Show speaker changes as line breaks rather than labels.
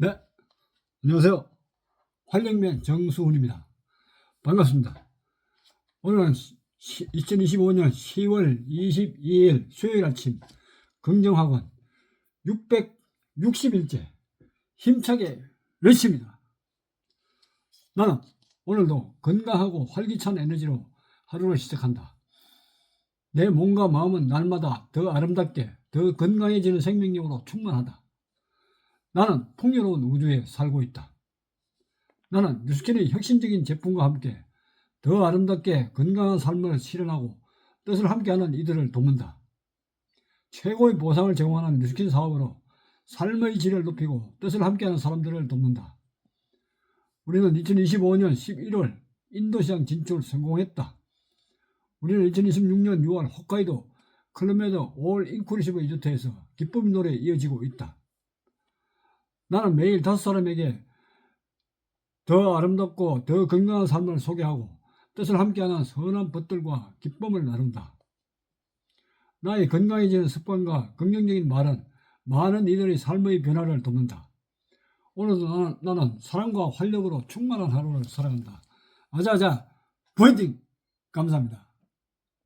네, 안녕하세요. 활력맨 정수훈입니다. 반갑습니다. 오늘은 2025년 10월 22일 수요일 아침 긍정학원 660일째 힘차게 외칩니다. 나는 오늘도 건강하고 활기찬 에너지로 하루를 시작한다. 내 몸과 마음은 날마다 더 아름답게, 더 건강해지는 생명력으로 충만하다. 나는 풍요로운 우주에 살고 있다. 나는 뉴스캔의 혁신적인 제품과 함께 더 아름답게 건강한 삶을 실현하고 뜻을 함께하는 이들을 돕는다. 최고의 보상을 제공하는 뉴스킨 사업으로 삶의 질을 높이고 뜻을 함께하는 사람들을 돕는다. 우리는 2025년 11월 인도시장 진출 성공했다. 우리는 2026년 6월 홋카이도 클럽메더 올 인클루시브 리조트에서 기쁨 노래 이어지고 있다. 나는 매일 다섯 사람에게 더 아름답고 더 건강한 삶을 소개하고 뜻을 함께하는 선한 것들과 기쁨을 나눈다. 나의 건강해지는 습관과 긍정적인 말은 많은 이들의 삶의 변화를 돕는다. 오늘도 나는, 나는 사랑과 활력으로 충만한 하루를 살아간다. 아자아자, 부이팅! 감사합니다.